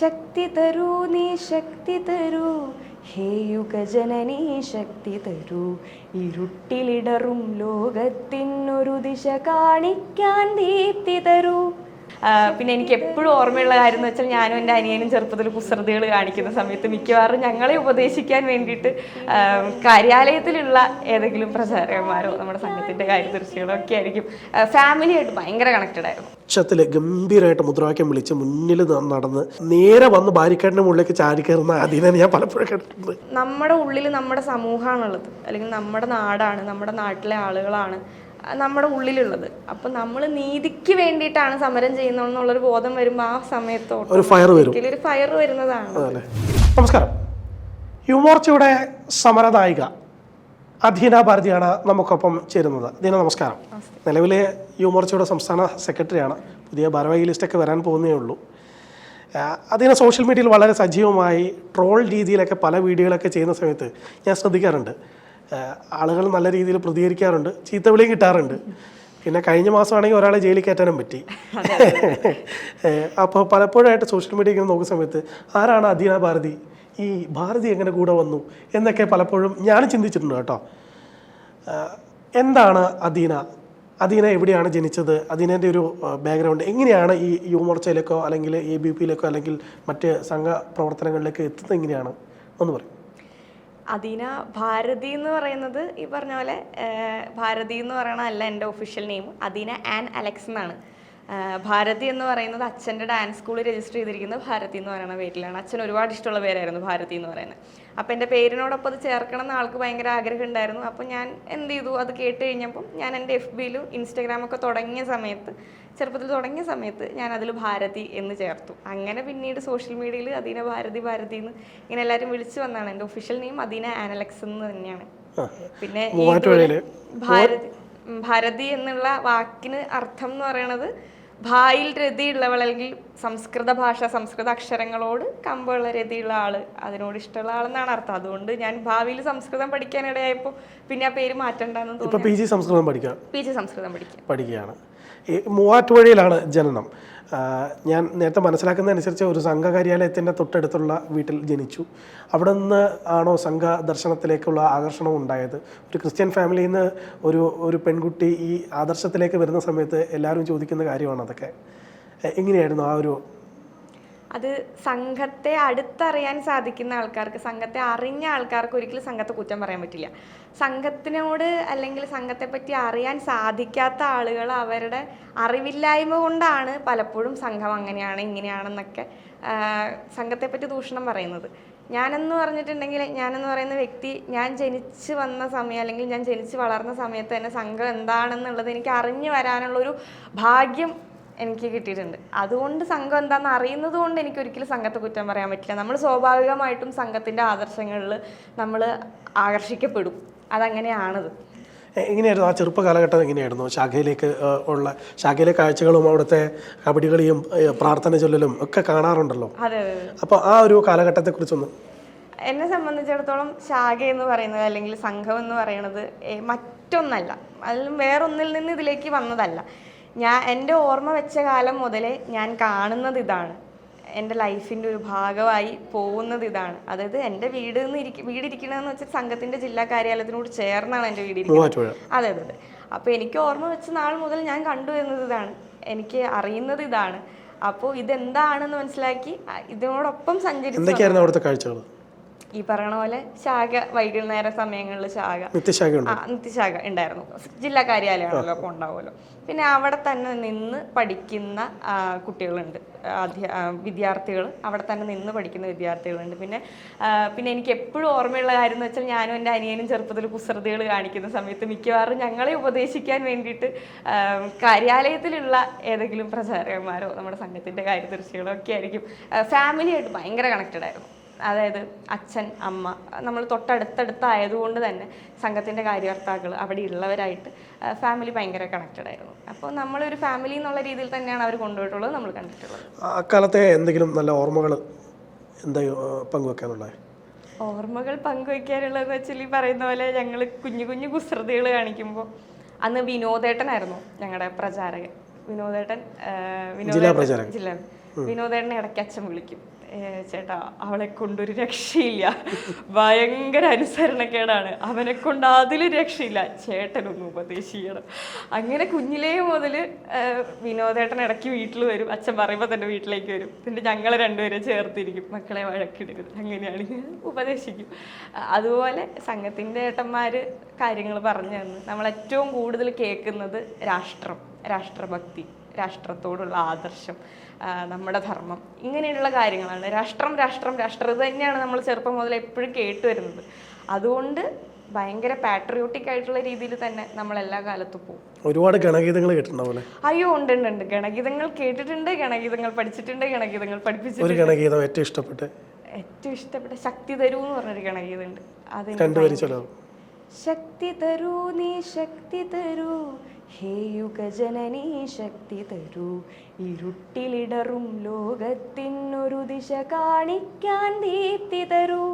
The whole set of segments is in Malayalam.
ശക്തി തരൂ നീ ശക്തി തരൂ. ഹേ യുഗജനനീ ശക്തി തരൂ. ഇരുട്ടിലിടറും ലോകത്തിനൊരു ദിശ കാണിക്കാൻ ദീപ്തി തരൂ. പിന്നെ എനിക്ക് എപ്പോഴും ഓർമ്മയുള്ള കാര്യം എന്ന് വെച്ചാൽ ഞാനും എന്റെ അനിയനും ചെറുപ്പത്തിൽ കുസൃതികൾ കാണിക്കുന്ന സമയത്ത് മിക്കവാറും ഞങ്ങളെ ഉപദേശിക്കാൻ വേണ്ടിയിട്ട് കാര്യാലയത്തിലുള്ള ഏതെങ്കിലും പ്രചാരകന്മാരോ നമ്മുടെ സംഘത്തിന്റെ കാര്യദർശികളോ ഒക്കെ ആയിരിക്കും ഫാമിലിയായിട്ട് ഭയങ്കര കണക്റ്റഡ് ആയിരുന്നു. ഉച്ചത്തിൽ ഗംഭീരമായിട്ട് മുദ്രാവാക്യം വിളിച്ച് മുന്നിൽ നടന്ന് നേരെ വന്ന് ബാരിക്കേഡിന്റെ മുകളിലേക്ക് ചാടി കയറുന്ന അതിനെ ഞാൻ പലപ്പോഴും കേട്ടിട്ടുണ്ട്. നമ്മുടെ ഉള്ളിൽ നമ്മുടെ സമൂഹമാണുള്ളത്. അല്ലെങ്കിൽ നമ്മുടെ നാടാണ് നമ്മുടെ നാട്ടിലെ ആളുകളാണ്. നമ്മുടെ ഉള്ളിലുള്ളത്. അപ്പൊ നമ്മൾ നീതിക്ക് വേണ്ടിയിട്ടാണ് സമരം ചെയ്യുന്നതെന്നുള്ളൊരു ബോധം വരുമ്പോൾ ആ സമയത്തോട്ട് ഒരു ഫയർ വരും. ഒരു ഫയർ വരുന്നതാണ്. നമസ്കാരം. യുവമോർച്ചയുടെ സമരനായിക അധീന ഭാരതിയാണ് നമുക്കൊപ്പം ചേരുന്നത്. അധീന നമസ്കാരം. നിലവിലെ യുവമോർച്ചയുടെ സംസ്ഥാന സെക്രട്ടറിയാണ്. പുതിയ ഭാരവാഹി ലിസ്റ്റൊക്കെ വരാൻ പോകുന്നേ ഉള്ളൂ. അധീന അതിനെ സോഷ്യൽ മീഡിയയിൽ വളരെ സജീവമായി ട്രോൾ രീതിയിലൊക്കെ പല വീഡിയോകളൊക്കെ ചെയ്യുന്ന സമയത്ത് ഞാൻ ശ്രദ്ധിക്കാറുണ്ട്. ആളുകൾ നല്ല രീതിയിൽ പ്രതികരിക്കാറുണ്ട്. ചീത്ത വിളിയും കിട്ടാറുണ്ട്. പിന്നെ കഴിഞ്ഞ മാസമാണെങ്കിൽ ഒരാളെ ജയിലിൽ കയറ്റാനും പറ്റി. അപ്പോൾ പലപ്പോഴായിട്ട് സോഷ്യൽ മീഡിയ ഇങ്ങനെ നോക്കുന്ന സമയത്ത് ആരാണ് അധീന ഭാരതി? ഈ ഭാരതി എങ്ങനെ കൂടെ വന്നു? എന്നൊക്കെ പലപ്പോഴും ഞാൻ ചിന്തിച്ചിട്ടുണ്ട് കേട്ടോ. എന്താണ് അദീന അദീന എവിടെയാണ് ജനിച്ചത്? അദീനന്റെ ഒരു ബാക്ക്ഗ്രൗണ്ട് എങ്ങനെയാണ് ഈ യുവമോർച്ചയിലേക്കോ അല്ലെങ്കിൽ എ ബി പിയിലേക്കോ അല്ലെങ്കിൽ മറ്റ് സംഘ പ്രവർത്തനങ്ങളിലേക്കോ എത്തുന്നത് എങ്ങനെയാണ്? ഒന്ന് പറയും. അതിന ഭാരതി എന്ന് പറയുന്നത് ഈ പറഞ്ഞ പോലെ ഭാരതി എന്ന് പറയണതല്ല എന്റെ official name Adina Ann Alex എന്നാണ്. ഭാരതി എന്ന് പറയുന്നത് അച്ഛന്റെ ഡാൻസ് സ്കൂളിൽ രജിസ്റ്റർ ചെയ്തിരിക്കുന്നത് ഭാരതി എന്ന് പറയുന്ന പേരിലാണ് അച്ഛൻ ഒരുപാട് ഇഷ്ടമുള്ള പേരായിരുന്നു ഭാരതി എന്ന് പറയുന്നത്. അപ്പം എന്റെ പേരിനോടൊപ്പം അത് ചേർക്കണം എന്ന് ആൾക്ക് ഭയങ്കര ആഗ്രഹം ഉണ്ടായിരുന്നു. അപ്പോൾ ഞാൻ എന്ത് ചെയ്തു? അത് കേട്ട് കഴിഞ്ഞപ്പം ഞാൻ എന്റെ എഫ് ബിയിലും ഇൻസ്റ്റാഗ്രാമൊക്കെ തുടങ്ങിയ സമയത്ത് ചെറുപ്പത്തിൽ തുടങ്ങിയ സമയത്ത് ഞാൻ അതിൽ ഭാരതി എന്ന് ചേർത്തു. അങ്ങനെ പിന്നീട് സോഷ്യൽ മീഡിയയിൽ അദീന ഭാരതി ഭാരതി എന്ന് ഇങ്ങനെ എല്ലാവരും വിളിച്ചു വന്നാണ്. എന്റെ ഒഫീഷ്യൽ നെയിം അദീന ആനലക്സ് എന്ന് തന്നെയാണ്. പിന്നെ ഭാരതി ഭാരതി എന്നുള്ള വാക്കിന് അർത്ഥം എന്ന് പറയണത് ഭായിൽ രതിയുള്ളവൾ അല്ലെങ്കിൽ സംസ്കൃത ഭാഷ സംസ്കൃത അക്ഷരങ്ങളോട് കമ്പുള്ള രതിയുള്ള ആൾ അതിനോട് ഇഷ്ടമുള്ള ആളെന്നാണ് അർത്ഥം. അതുകൊണ്ട് ഞാൻ ഭാവിയിൽ സംസ്കൃതം പഠിക്കാനിടയായപ്പോൾ പിന്നെ ആ പേര് മാറ്റണ്ടെന്ന് തോന്നുന്നു തോന്നി പി ജി സംസ്കൃതം പഠിക്കുക പി ജി സംസ്കൃതം പഠിക്കാം. പഠിക്കുകയാണ്. മൂവാറ്റുപുഴയിലാണ് ജനനം. ഞാൻ നേരത്തെ മനസ്സിലാക്കുന്നതനുസരിച്ച് ഒരു സംഘ കാര്യാലയത്തിന്റെ തൊട്ടടുത്തുള്ള വീട്ടിൽ ജനിച്ചു. അവിടെ നിന്ന് ആണോ സംഘ ദർശനത്തിലേക്കുള്ള ആകർഷണം ഉണ്ടായത്? ഒരു ക്രിസ്ത്യൻ ഫാമിലിയിൽ നിന്ന് ഒരു ഒരു പെൺകുട്ടി ഈ ആദർശത്തിലേക്ക് വരുന്ന സമയത്ത് എല്ലാവരും ചോദിക്കുന്ന കാര്യമാണ് അതൊക്കെ എങ്ങനെയായിരുന്നു ആ ഒരു അത് സംഘത്തെ അടുത്തറിയാൻ സാധിക്കുന്ന ആൾക്കാർക്ക് സംഘത്തെ അറിഞ്ഞ ആൾക്കാർക്ക് ഒരിക്കലും സംഘത്തെ കുറ്റം പറയാൻ പറ്റില്ല. സംഘത്തിനോട് അല്ലെങ്കിൽ സംഘത്തെപ്പറ്റി അറിയാൻ സാധിക്കാത്ത ആളുകൾ അവരുടെ അറിവില്ലായ്മ കൊണ്ടാണ് പലപ്പോഴും സംഘം അങ്ങനെയാണ് ഇങ്ങനെയാണെന്നൊക്കെ സംഘത്തെ പറ്റി ദൂഷണം പറയുന്നത്. ഞാനെന്ന് പറഞ്ഞിട്ടുണ്ടെങ്കിൽ ഞാനെന്ന് പറയുന്ന വ്യക്തി ഞാൻ ജനിച്ച് വന്ന സമയം അല്ലെങ്കിൽ ഞാൻ ജനിച്ച് വളർന്ന സമയത്ത് തന്നെ സംഘം എന്താണെന്നുള്ളത് എനിക്ക് അറിഞ്ഞു വരാനുള്ളൊരു ഭാഗ്യം എനിക്ക് കിട്ടിയിട്ടുണ്ട്. അതുകൊണ്ട് സംഘം എന്താണെന്ന് അറിയുന്നത് കൊണ്ട് എനിക്ക് ഒരിക്കലും സംഘത്തെ കുറ്റം പറയാൻ പറ്റില്ല. നമ്മൾ സ്വാഭാവികമായിട്ടും സംഘത്തിന്റെ ആദർശങ്ങളിൽ നമ്മൾ ആകർഷിക്കപ്പെടും. അതങ്ങനെയാണത്. എങ്ങനെയായിരുന്നു ആ ചെറുപ്പ കാലഘട്ടം എങ്ങനെയായിരുന്നു? ശാഖയിലേക്ക് ഉള്ള ശാഖയിലെ കാഴ്ചകളും അവിടുത്തെ കബഡികളിയും പ്രാർത്ഥന ചൊല്ലലും ഒക്കെ കാണാറുണ്ടല്ലോ. അതെ അപ്പോൾ ആ ഒരു കാലഘട്ടത്തെക്കുറിച്ചൊന്ന്. എന്നെ സംബന്ധിച്ചിടത്തോളം ശാഖ എന്ന് പറയുന്നത് അല്ലെങ്കിൽ സംഘം എന്ന് പറയുന്നത് മറ്റൊന്നല്ല. അതിലും വേറൊന്നിൽ നിന്ന് ഇതിലേക്ക് വന്നതല്ല. ഞാൻ എന്റെ ഓർമ്മ വെച്ച കാലം മുതലേ ഞാൻ കാണുന്നത് ഇതാണ്. എന്റെ ലൈഫിന്റെ ഒരു ഭാഗമായി പോകുന്നത് ഇതാണ്. അതായത് എന്റെ വീട് നിന്ന് ഇരിക്ക വീടിരിക്കണമെന്ന് വെച്ചാൽ സംഘത്തിന്റെ ജില്ലാ കാര്യാലയത്തിനോട് ചേർന്നാണ് എന്റെ വീടിരിക്കുന്നത് അതെ അതെ അതെ. അപ്പോൾ എനിക്ക് ഓർമ്മ വെച്ച നാൾ മുതൽ ഞാൻ കണ്ടു വരുന്നത് ഇതാണ്. എനിക്ക് അറിയുന്നത് ഇതാണ്. അപ്പോൾ ഇതെന്താണെന്ന് മനസ്സിലാക്കി ഇതിനോടൊപ്പം സഞ്ചരിച്ചു എന്തൊക്കെയായിരുന്നു അവിടുത്തെ കാഴ്ചകൾ? ഈ പറയണ പോലെ ശാഖ വൈകുന്നേര സമയങ്ങളിൽ ശാഖ. നിത്യശാഖ ആ നിത്യശാഖ ഉണ്ടായിരുന്നു. ജില്ലാ കാര്യാലയമാണല്ലോ അപ്പോൾ ഉണ്ടാവുമല്ലോ. പിന്നെ അവിടെ തന്നെ നിന്ന് പഠിക്കുന്ന കുട്ടികളുണ്ട്. വിദ്യാർത്ഥികൾ അവിടെ തന്നെ നിന്ന് പഠിക്കുന്ന വിദ്യാർത്ഥികളുണ്ട്. പിന്നെ പിന്നെ എനിക്ക് എപ്പോഴും ഓർമ്മയുള്ള കാര്യം എന്ന് വെച്ചാൽ ഞാനും എന്റെ അനിയനും ചെറുപ്പത്തിൽ കുസൃതികൾ കാണിക്കുന്ന സമയത്ത് മിക്കവാറും ഞങ്ങളെ ഉപദേശിക്കാൻ വേണ്ടിയിട്ട് കാര്യാലയത്തിലുള്ള ഏതെങ്കിലും പ്രചാരകന്മാരോ നമ്മുടെ സംഘത്തിന്റെ കാര്യദർശികളോ ഒക്കെ ആയിരിക്കും. ഫാമിലിയായിട്ട് ഭയങ്കര കണക്റ്റഡ് ആയിരുന്നു. അതായത് അച്ഛൻ അമ്മ നമ്മൾ തൊട്ടടുത്തടുത്തായതുകൊണ്ട് തന്നെ സംഘത്തിന്റെ കാര്യകർത്താക്കൾ അവിടെ ഉള്ളവരായിട്ട് ഫാമിലി ഭയങ്കര കണക്റ്റഡ് ആയിരുന്നു. അപ്പോൾ നമ്മളൊരു ഫാമിലി എന്നുള്ള രീതിയിൽ തന്നെയാണ് അവർ കൊണ്ടുപോയിട്ടുള്ളത് നമ്മൾ കണ്ടിട്ടുള്ളത്. അക്കാലത്തെ എന്തെങ്കിലും നല്ല ഓർമ്മകൾ എന്താ പങ്കുവെക്കാനുള്ളത്? ഓർമ്മകൾ പങ്കുവയ്ക്കാനുള്ളതെന്ന് വെച്ചാൽ ഈ പറയുന്ന പോലെ ഞങ്ങൾ കുഞ്ഞു കുഞ്ഞു കുസൃതികൾ കാണിക്കുമ്പോൾ അന്ന് വിനോദേട്ടനായിരുന്നു ഞങ്ങളുടെ പ്രചാരകൻ. വിനോദേട്ടൻ വിനോദ ജില്ലാ. വിനോദേട്ടനെ ഇടയ്ക്ക് അച്ഛൻ വിളിക്കും. "ഏ, ചേട്ടാ അവളെ കൊണ്ടൊരു രക്ഷയില്ല. ഭയങ്കര അനുസരണക്കേടാണ്. അവനെ കൊണ്ട് അതിലും രക്ഷയില്ല. ചേട്ടനൊന്ന് ഉപദേശിക്കണം. അങ്ങനെ കുഞ്ഞിലേ മുതൽ വിനോദേട്ടൻ ഇടയ്ക്ക് വീട്ടിൽ വരും. അച്ഛൻ പറയുമ്പോൾ തന്നെ വീട്ടിലേക്ക് വരും. പിന്നെ ഞങ്ങൾ രണ്ടുപേരെ ചേർത്തിരിക്കും. മക്കളെ വഴക്കിടരുത്. അങ്ങനെയാണ് ഞാൻ ഉപദേശിക്കും. അതുപോലെ സംഘത്തിന്റെ ഏട്ടന്മാർ കാര്യങ്ങൾ പറഞ്ഞു തന്നു. നമ്മൾ ഏറ്റവും കൂടുതൽ കേൾക്കുന്നത് രാഷ്ട്രം രാഷ്ട്രഭക്തി. രാഷ്ട്രത്തോടുള്ള ആദർശം നമ്മുടെ ധർമ്മം ഇങ്ങനെയുള്ള കാര്യങ്ങളാണ്. രാഷ്ട്രം രാഷ്ട്രം രാഷ്ട്രം ഇത് തന്നെയാണ് നമ്മൾ ചെറുപ്പം മുതൽ എപ്പോഴും കേട്ടു വരുന്നത്. അതുകൊണ്ട് ഭയങ്കര പാട്രിയോട്ടിക് ആയിട്ടുള്ള രീതിയിൽ തന്നെ നമ്മൾ എല്ലാ കാലത്തും പോകും. ഒരുപാട് ഗണഗീതങ്ങൾ കേട്ടിട്ടുണ്ടാവില്ലേ അയ്യോ ഉണ്ട് ഉണ്ട് ഉണ്ട്. ഗണഗീതങ്ങൾ കേട്ടിട്ടുണ്ട് ഗണഗീതങ്ങൾ പഠിച്ചിട്ടുണ്ട് ഗണഗീതങ്ങൾ പഠിപ്പിച്ചിട്ടുണ്ട്. ഒരു ഗണഗീതം ഏറ്റവും ഇഷ്ടപ്പെട്ട്? ഏറ്റവും ഇഷ്ടപ്പെട്ട ശക്തി തരൂ എന്ന് പറഞ്ഞൊരു ഗണഗീതമുണ്ട്. അത് രണ്ടുപേരും ശക്തി തരൂ നീ ശക്തി തരൂ. ഹേ യുഗജനനീ ശക്തി തരൂ. ഇരുട്ടിലിടറും ലോകത്തിനൊരു ദിശ കാണിക്കാൻ ദീപ്തി തരൂ.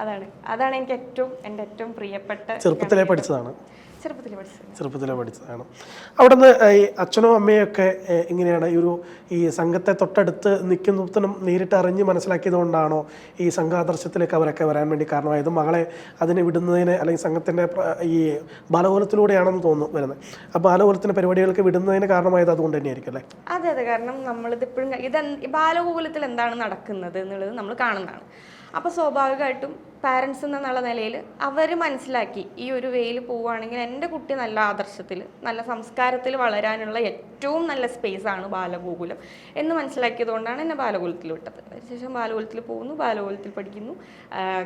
അതാണ് അതാണ് എനിക്ക് ഏറ്റവും എന്റെ ഏറ്റവും പ്രിയപ്പെട്ട ചെറുപ്പത്തിലേ പഠിച്ചതാണ്. ചെറുപ്പത്തിലേ പഠിച്ചതാണ്. അവിടുന്ന് ഈ അച്ഛനും അമ്മയും ഒക്കെ എങ്ങനെയാണ് ഇങ്ങനെയാണ് ഈ ഒരു ഈ സംഘത്തെ തൊട്ടടുത്ത് നിൽക്കുന്നതിനും നേരിട്ട് അറിഞ്ഞ് മനസ്സിലാക്കിയത് കൊണ്ടാണോ ഈ സംഘാദർശത്തിലേക്ക് അവരൊക്കെ വരാൻ വേണ്ടി കാരണമായത്? മകളെ അതിനെ വിടുന്നതിന് അല്ലെങ്കിൽ സംഘത്തിന്റെ ഈ ബാലകോലത്തിലൂടെയാണെന്ന് തോന്നുന്നു വരുന്നത്. ആ ബാലകോലത്തിന്റെ പരിപാടികൾക്ക് വിടുന്നതിന് കാരണമായത് അതുകൊണ്ട് തന്നെയായിരിക്കും അല്ലേ? അതെ അതെ. കാരണം നമ്മളിത് ഇപ്പോഴും ഇത് ബാലകോലത്തിൽ എന്താണ് നടക്കുന്നത് എന്നുള്ളത് നമ്മൾ കാണുന്നതാണ്. അപ്പോൾ സ്വാഭാവികമായിട്ടും പാരൻസ് എന്നുള്ള നിലയിൽ അവർ മനസ്സിലാക്കി ഈ ഒരു വേയിൽ പോവുകയാണെങ്കിൽ എന്റെ കുട്ടി നല്ല ആദർശത്തിൽ നല്ല സംസ്കാരത്തിൽ വളരാനുള്ള ഏറ്റവും നല്ല സ്പേസ് ആണ് ബാലഗോകുലം എന്ന് മനസ്സിലാക്കിയതുകൊണ്ടാണ് എന്നെ ബാലഗോകുലത്തിൽ വിട്ടത്. അതിനുശേഷം ബാലഗോകുലത്തിൽ പോകുന്നു ബാലഗോകുലത്തിൽ പഠിക്കുന്നു.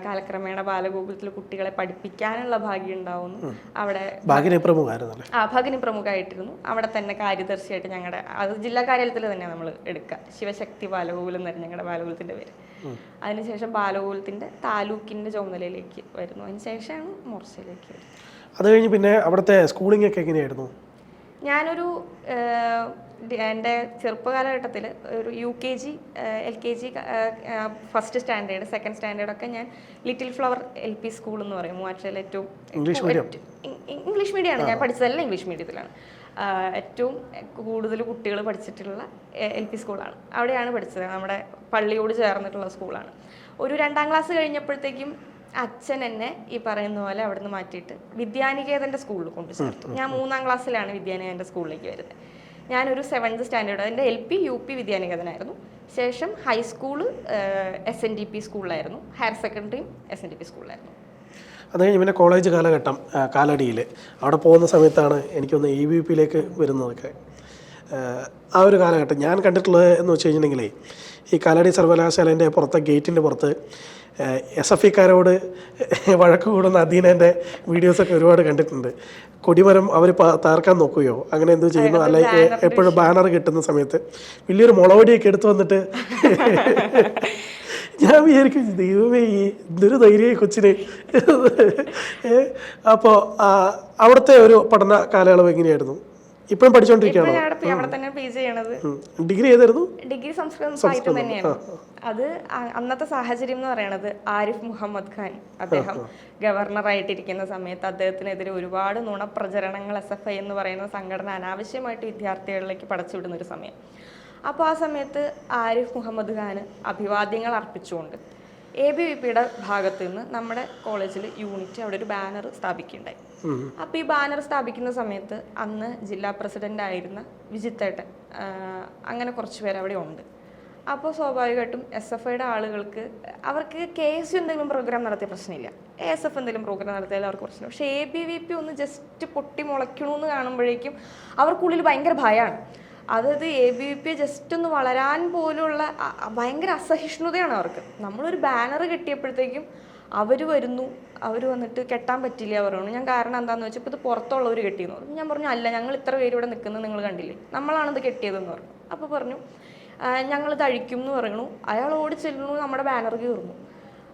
കാലക്രമേണ ബാലഗോകുലത്തിൽ കുട്ടികളെ പഠിപ്പിക്കാനുള്ള ഭാഗ്യം ഉണ്ടാവുന്നു. അവിടെ ആ ഭഗിനി പ്രമുഖമായിട്ടിരുന്നു അവിടെ തന്നെ കാര്യദർശിയായിട്ട് ഞങ്ങളുടെ അത് ജില്ലാ കാര്യാലയത്തിൽ തന്നെ നമ്മൾ എടുക്കുക. ശിവശക്തി ബാലഗോകുലം എന്നായിരുന്നു ഞങ്ങളുടെ ബാലഗോകുലത്തിന്റെ പേര്. അതിനുശേഷം ബാലഗോകുലത്തിന്റെ താലൂക്കിന്റെ ചുമതലയിലേക്ക് വരുന്നു. അതിനുശേഷമാണ് മോർച്ചയിലേക്ക് വരുന്നത്. അത് കഴിഞ്ഞ് പിന്നെ അവിടുത്തെ സ്കൂളിംഗ് ഒക്കെ എങ്ങനെയായിരുന്നു? ഞാനൊരു എന്റെ ചെറുപ്പകാലഘട്ടത്തിൽ ഒരു U K G L K G first standard second standard ഒക്കെ ഞാൻ little flower L P school എന്ന് പറയും. മൂവാറ്റിലെ ഏറ്റവും ഇംഗ്ലീഷ് മീഡിയം ഇ- ഇംഗ്ലീഷ് മീഡിയമാണ് ഞാൻ പഠിച്ചതെല്ലാം ഇംഗ്ലീഷ് മീഡിയത്തിലാണ് ഏറ്റവും കൂടുതൽ കുട്ടികൾ പഠിച്ചിട്ടുള്ള എൽ പി സ്കൂളാണ് അവിടെയാണ് പഠിച്ചത്. നമ്മുടെ പള്ളിയോട് ചേർന്നിട്ടുള്ള സ്കൂളാണ്. ഒരു രണ്ടാം ക്ലാസ് കഴിഞ്ഞപ്പോഴത്തേക്കും അച്ഛൻ എന്നെ ഈ പറയുന്ന പോലെ അവിടെ നിന്ന് മാറ്റിയിട്ട് വിദ്യാനികേതന്റെ സ്കൂളിൽ കൊണ്ടു ചേർത്തു. ഞാൻ മൂന്നാം ക്ലാസ്സിലാണ് വിദ്യാനികേതന്റെ സ്കൂളിലേക്ക് വരുന്നത്. ഞാനൊരു സെവൻത് സ്റ്റാൻഡേർഡ് അതിന്റെ എൽ പി യു പി വിദ്യാനികേതനായിരുന്നു. ശേഷം high school S N D P സ്കൂളിലായിരുന്നു ഹയർ സെക്കൻഡറിയും എസ് എൻ ഡി പി സ്കൂളിലായിരുന്നു അത് കഴിഞ്ഞ് പിന്നെ കോളേജ് കാലഘട്ടം കാലടിയിൽ അവിടെ പോകുന്ന സമയത്താണ് എനിക്കൊന്ന് ഇ വി പിയിലേക്ക് വരുന്നതൊക്കെ ആ, ആ ഒരു കാലഘട്ടം ഞാൻ കണ്ടിട്ടുള്ളത് എന്ന് വെച്ച് കഴിഞ്ഞിട്ടുണ്ടെങ്കിലേ ഈ കാലടി സർവകലാശാലേന്റെ പുറത്തെ ഗേറ്റിന്റെ പുറത്ത് എസ് എഫ് ഇക്കാരോട് വഴക്ക് കൂടുന്ന അധീനന്റെ വീഡിയോസൊക്കെ ഒരുപാട് കണ്ടിട്ടുണ്ട്. കൊടിമരം അവർ താർക്കാൻ നോക്കുകയോ അങ്ങനെ എന്തോ ചെയ്യുന്നു അല്ലെങ്കിൽ എപ്പോഴും ബാനർ കിട്ടുന്ന സമയത്ത്. വലിയൊരു മുളവടിയൊക്കെ എടുത്തു വന്നിട്ട് ഞാൻ വിചാരിക്കും ദൈവമേ ഈ ഇതൊരു ധൈര്യ കൊച്ചിന്. അപ്പോൾ അവിടുത്തെ ഒരു പഠന കാലയളവ് എങ്ങനെയായിരുന്നു? ഇപ്പോഴും പഠിച്ചുകൊണ്ടിരിക്കുകയാണോ ഞാൻ അവിടെ അവിടെ തന്നെ പി ചെയ്യണത്. ഡിഗ്രി ഏതായിരുന്നു? ഡിഗ്രി സംസ്കൃതം സാഹിത്യം തന്നെയാണ്. അത് അന്നത്തെ സാഹചര്യം എന്ന് പറയുന്നത് ആരിഫ് മുഹമ്മദ് ഖാൻ അദ്ദേഹം ഗവർണറായിട്ടിരിക്കുന്ന സമയത്ത് അദ്ദേഹത്തിനെതിരെ ഒരുപാട് നുണപ്രചരണങ്ങൾ എസ് എഫ് ഐ എന്ന് പറയുന്ന സംഘടന അനാവശ്യമായിട്ട് വിദ്യാർത്ഥികളിലേക്ക് പടച്ചുവിടുന്ന ഒരു സമയം. അപ്പോൾ ആ സമയത്ത് ആരിഫ് മുഹമ്മദ് ഖാന് അഭിവാദ്യങ്ങൾ അർപ്പിച്ചുകൊണ്ട് എ ബി വി പിയുടെ ഭാഗത്ത് നിന്ന് നമ്മുടെ കോളേജിൽ യൂണിറ്റ് അവിടെ ഒരു ബാനർ സ്ഥാപിക്കുകയുണ്ടായി. അപ്പോൾ ഈ ബാനർ സ്ഥാപിക്കുന്ന സമയത്ത് അന്ന് ജില്ലാ പ്രസിഡന്റ് ആയിരുന്ന വിജിത്തേട്ടൻ അങ്ങനെ കുറച്ച് പേര് അവിടെ ഉണ്ട്. അപ്പോൾ സ്വാഭാവികമായിട്ടും എസ് എഫ് ഐയുടെ ആളുകൾക്ക് അവർക്ക് കെ എസ് യു എന്തെങ്കിലും പ്രോഗ്രാം നടത്തിയ പ്രശ്നമില്ല. എ എസ് എഫ് എന്തെങ്കിലും പ്രോഗ്രാം നടത്തിയാലും അവർക്ക് പ്രശ്നമില്ല. പക്ഷെ എ ബി വി പി ഒന്ന് ജസ്റ്റ് പൊട്ടി മുളയ്ക്കണമെന്ന് കാണുമ്പോഴേക്കും അവർക്കുള്ളിൽ ഭയങ്കര ഭയമാണ് അതായത് A B V P just ഒന്ന് വളരാൻ പോലുള്ള ഭയങ്കര അസഹിഷ്ണുതയാണ് അവർക്ക്. നമ്മളൊരു ബാനർ കെട്ടിയപ്പോഴത്തേക്കും അവർ വരുന്നു അവർ വന്നിട്ട് കെട്ടാൻ പറ്റില്ല പറഞ്ഞു ഞാൻ കാരണം എന്താണെന്ന് വെച്ചാൽ ഇപ്പോൾ ഇത് പുറത്തുള്ളവർ കെട്ടിയെന്ന് പറഞ്ഞു. ഞാൻ പറഞ്ഞു അല്ല ഞങ്ങൾ ഇത്ര പേര് ഇവിടെ നിൽക്കുന്നത് നിങ്ങൾ കണ്ടില്ലേ? നമ്മളാണിത് കെട്ടിയതെന്ന് പറഞ്ഞു. അപ്പോൾ പറഞ്ഞു ഞങ്ങൾ അഴിക്കും എന്ന് പറയണു അയാൾ ഓടി ചെല്ലുന്നു നമ്മുടെ ബാനർ കീറുന്നു.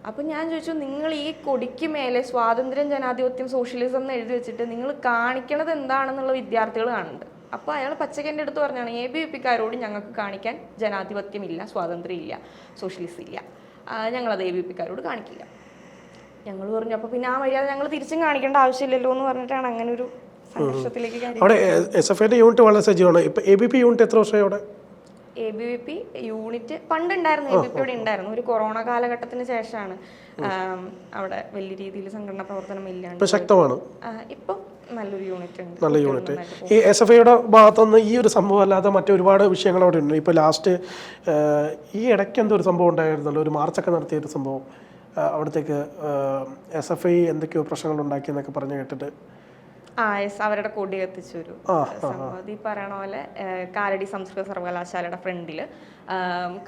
അപ്പം ഞാൻ ചോദിച്ചു നിങ്ങൾ ഈ കൊടിക്ക് മേലെ സ്വാതന്ത്ര്യം ജനാധിപത്യം സോഷ്യലിസം എന്ന് എഴുതി വെച്ചിട്ട് നിങ്ങൾ കാണിക്കണത് എന്താണെന്നുള്ള വിദ്യാർത്ഥികൾ കാണുന്നുണ്ട്. അപ്പോൾ അയാൾ പച്ചക്കന്റെ അടുത്ത് പറഞ്ഞാണ് എ ബി വി പിക്കാരോട് ഞങ്ങൾക്ക് കാണിക്കാൻ ജനാധിപത്യമില്ല സ്വാതന്ത്ര്യം ഇല്ല സോഷ്യലിസം ഇല്ല. ഞങ്ങളത് എ ബി പിക്കാരോട് കാണിക്കില്ല. ഞങ്ങൾ പറഞ്ഞു അപ്പോൾ പിന്നെ ആ മര്യാദ ഞങ്ങൾ തിരിച്ചും കാണിക്കേണ്ട ആവശ്യമില്ലല്ലോ എന്ന് പറഞ്ഞിട്ടാണ് അങ്ങനെ ഒരു സംഘർഷത്തിലേക്ക് അവിടെ എസ് എഫ് ഐയുടെ യൂണിറ്റ് വളരെ സജീവമാണ്. ഇപ്പം എ ബി പി യൂണിറ്റ് എത്ര വർഷമായി അവിടെ? A B V P unit പണ്ടുണ്ടായിരുന്നു A B P ഇവിടെ ഉണ്ടായിരുന്നു. ഒരു കൊറോണ കാലഘട്ടത്തിന് ശേഷമാണ്. അവിടെ വലിയ രീതിയിൽ സംഘടനാ പ്രവർത്തനം ഇല്ലാണ്ട് ശക്തമാണ്. ഇപ്പൊ നല്ലൊരു യൂണിറ്റ് ഉണ്ട്. നല്ല യൂണിറ്റ്. ഈ എസ് എഫ് ഐയുടെ ഭാഗത്തുനിന്ന് ഈ ഒരു സംഭവം അല്ലാതെ മറ്റൊരുപാട് വിഷയങ്ങൾ അവിടെ ഉണ്ട് ഇപ്പോൾ ലാസ്റ്റ് ഈ ഇടയ്ക്ക് എന്തോ ഒരു സംഭവം ഉണ്ടായിരുന്നല്ലോ? ഒരു മാർച്ചൊക്കെ നടത്തിയ ഒരു സംഭവം. അവിടത്തേക്ക് എസ് എഫ് ഐ എന്തൊക്കെയോ പ്രശ്നങ്ങൾ ഉണ്ടാക്കി എന്നൊക്കെ പറഞ്ഞു കേട്ടിട്ട്. ആ എസ് അവരുടെ കൊടി കത്തിച്ച ഒരു സംഭവം. ഈ പറയണ പോലെ കാലടി സംസ്കൃത സർവകലാശാലയുടെ ഫ്രണ്ടിൽ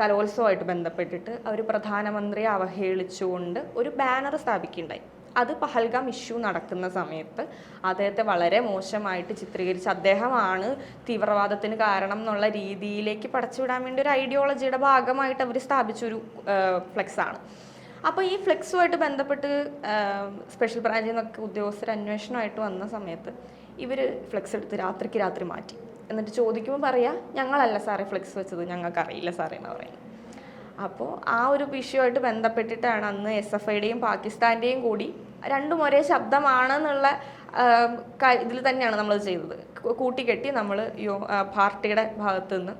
കലോത്സവമായിട്ട് ബന്ധപ്പെട്ടിട്ട് അവർ പ്രധാനമന്ത്രിയെ അവഹേളിച്ചുകൊണ്ട് ഒരു ബാനർ സ്ഥാപിക്കുകയുണ്ടായി. അത് പഹൽഗാം ഇഷ്യൂ നടക്കുന്ന സമയത്ത് അദ്ദേഹത്തെ വളരെ മോശമായിട്ട് ചിത്രീകരിച്ച് അദ്ദേഹമാണ് തീവ്രവാദത്തിന് കാരണം എന്നുള്ള രീതിയിലേക്ക് പടച്ചുവിടാൻ വേണ്ടി ഒരു ഐഡിയോളജിയുടെ ഭാഗമായിട്ട് അവർ സ്ഥാപിച്ചൊരു ഫ്ലെക്സാണ്. ആണ് അപ്പോൾ ഈ ഫ്ലെക്സുമായിട്ട് ബന്ധപ്പെട്ട് സ്പെഷ്യൽ ബ്രാഞ്ചിൽ നിന്നൊക്കെ ഉദ്യോഗസ്ഥർ അന്വേഷണമായിട്ട് വന്ന സമയത്ത് ഇവർ ഫ്ലെക്സ് എടുത്ത് രാത്രിക്ക് രാത്രി മാറ്റി. എന്നിട്ട് ചോദിക്കുമ്പോൾ പറയാ ഞങ്ങളല്ല സാറേ ഫ്ലെക്സ് വെച്ചത് ഞങ്ങൾക്കറിയില്ല സാറേ എന്ന് പറയുന്നത്. അപ്പോൾ ആ ഒരു വിഷയമായിട്ട് ബന്ധപ്പെട്ടിട്ടാണ് അന്ന് എസ് എഫ് ഐയുടെയും പാകിസ്ഥാന്റെയും കൂടി രണ്ടും ഒരേ ശബ്ദമാണെന്നുള്ള ഇതിൽ തന്നെയാണ് നമ്മൾ ചെയ്തത്. കൂട്ടിക്കെട്ടി നമ്മൾ യോ പാർട്ടിയുടെ ഭാഗത്തു നിന്ന്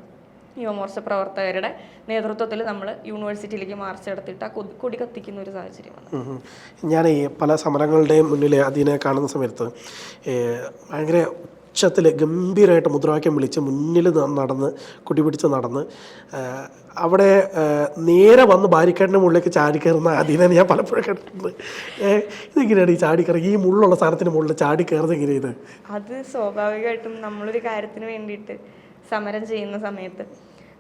യുവമോർച്ച പ്രവർത്തകരുടെ നേതൃത്വത്തിൽ നമ്മൾ യൂണിവേഴ്സിറ്റിയിലേക്ക് മാർച്ച് നടത്തിയിട്ട് ആ കൊടി- കത്തിക്കുന്ന ഒരു സാഹചര്യമാണ് ഞാൻ ഈ പല സമരങ്ങളുടെയും മുന്നിൽ അതിനെ കാണുന്ന സമയത്ത് ഭയങ്കര ഉച്ചത്തിൽ ഗംഭീരമായിട്ട് മുദ്രാവാക്യം വിളിച്ച് മുന്നിൽ നടന്ന് കുടിപിടിച്ച് നടന്ന് അവിടെ നേരെ വന്ന് ബാരിക്കേഡിന്റെ മുകളിലേക്ക് ചാടിക്കയറുന്ന അതിനെ ഞാൻ പലപ്പോഴും കണ്ടിട്ടുണ്ട്. ഇതെങ്ങനെയാണ് ഈ ചാടിക്കയറി ഈ മുള്ളുള്ള സാധനത്തിന് മുകളിൽ ചാടിക്കയറുന്നത് എങ്ങനെയാണ് ഇത്? അത് സ്വാഭാവികമായിട്ടും നമ്മളൊരു കാര്യത്തിന് വേണ്ടിയിട്ട് സമരം ചെയ്യുന്ന സമയത്ത്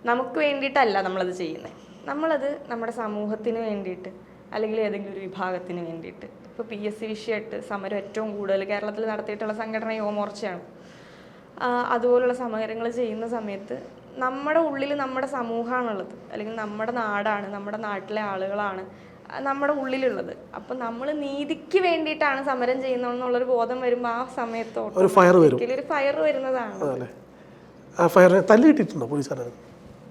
നമുക്ക് വേണ്ടിയിട്ടല്ല നമ്മളത് ചെയ്യുന്നത് നമ്മളത് നമ്മുടെ സമൂഹത്തിന് വേണ്ടിയിട്ട് അല്ലെങ്കിൽ ഏതെങ്കിലും ഒരു വിഭാഗത്തിന് വേണ്ടിയിട്ട്. ഇപ്പോൾ പി എസ് സി വിഷയമായിട്ട് സമരം ഏറ്റവും കൂടുതൽ കേരളത്തിൽ നടത്തിയിട്ടുള്ള സംഘടന യുവമോർച്ചയാണ് അതുപോലുള്ള സമരങ്ങൾ ചെയ്യുന്ന സമയത്ത് നമ്മുടെ ഉള്ളിൽ നമ്മുടെ സമൂഹമാണുള്ളത്. അല്ലെങ്കിൽ നമ്മുടെ നാടാണ് നമ്മുടെ നാട്ടിലെ ആളുകളാണ് നമ്മുടെ ഉള്ളിലുള്ളത്. അപ്പം നമ്മൾ നീതിക്ക് വേണ്ടിയിട്ടാണ് സമരം ചെയ്യുന്നതെന്നുള്ളൊരു ബോധം വരുമ്പോൾ ആ സമയത്ത് ഒരു ഫയർ വരുന്നതാണ്. അതല്ലേ ആ ഫയറിന് തല്ലി കിട്ടിയിട്ടുണ്ടോ പോലീസുകാരൻ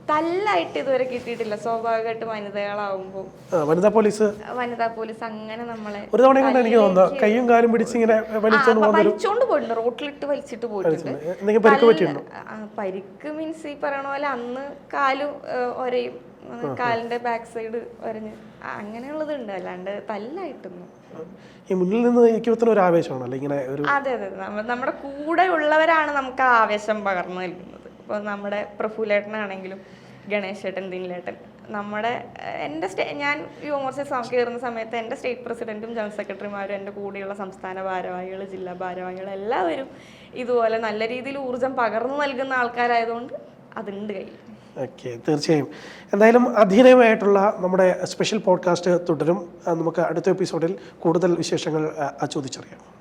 തല്ലായിട്ട് ഇതുവരെ കിട്ടിയിട്ടില്ല. സ്വാഭാവികമായിട്ട് വനിതകളാവുമ്പോൾ ആ വനിതാ പോലീസ്? വനിതാ പോലീസ് അങ്ങനെ നമ്മളെ ഒരു തവണ കൊണ്ട് എനിക്ക് തോന്നുന്നു. കൈയും കാലും പിടിച്ച് ഇങ്ങനെ വലിച്ചോണ്ട് പോയിട്ടുണ്ട്. റോട്ടിലിട്ട് വലിച്ചിട്ട് പോയിട്ടുണ്ട്. പരിക്ക് മീൻസ് ഈ പറയണ പോലെ അന്ന് കാലും ഒരേ ഒരയും കാലിന്റെ ബാക്ക് സൈഡ് ഒരഞ്ഞ്. അങ്ങനെയുള്ളത് ഉണ്ട്. അല്ലാണ്ട് തല്ലായിട്ടൊന്നും. ഈ മുന്നിൽ നിന്ന് എനിക്ക് ഒരു ആവേശമാണല്ലോ ഇങ്ങനെ അതെ അതെ. നമ്മ- നമ്മുടെ കൂടെ ഉള്ളവരാണ് നമുക്ക് ആ ആവേശം പകർന്നു നൽകുന്നത്. ഇപ്പോൾ നമ്മുടെ പ്രഫുലേട്ടനാണെങ്കിലും ഗണേശേട്ടൻ ദിനിലേട്ടൻ നമ്മുടെ എന്റെ സ്റ്റേ ഞാൻ യുവമോർച്ച സം- കയറുന്ന സമയത്ത് എന്റെ സ്റ്റേറ്റ് പ്രസിഡന്റും ജനറൽ സെക്രട്ടറിമാരും എന്റെ കൂടെയുള്ള സംസ്ഥാന ഭാരവാഹികൾ ജില്ലാ ഭാരവാഹികൾ എല്ലാവരും ഇതുപോലെ നല്ല രീതിയിൽ ഊർജം പകർന്നു നൽകുന്ന ആൾക്കാരായതുകൊണ്ട് അതുണ്ട് കയ്യിൽ. ഓക്കെ തീർച്ചയായും. എന്തായാലും അധീനമായിട്ടുള്ള നമ്മുടെ സ്പെഷ്യൽ പോഡ്കാസ്റ്റ് തുടരും. നമുക്ക് അടുത്ത എപ്പിസോഡിൽ കൂടുതൽ വിശേഷങ്ങൾ ചോദിച്ചറിയാം.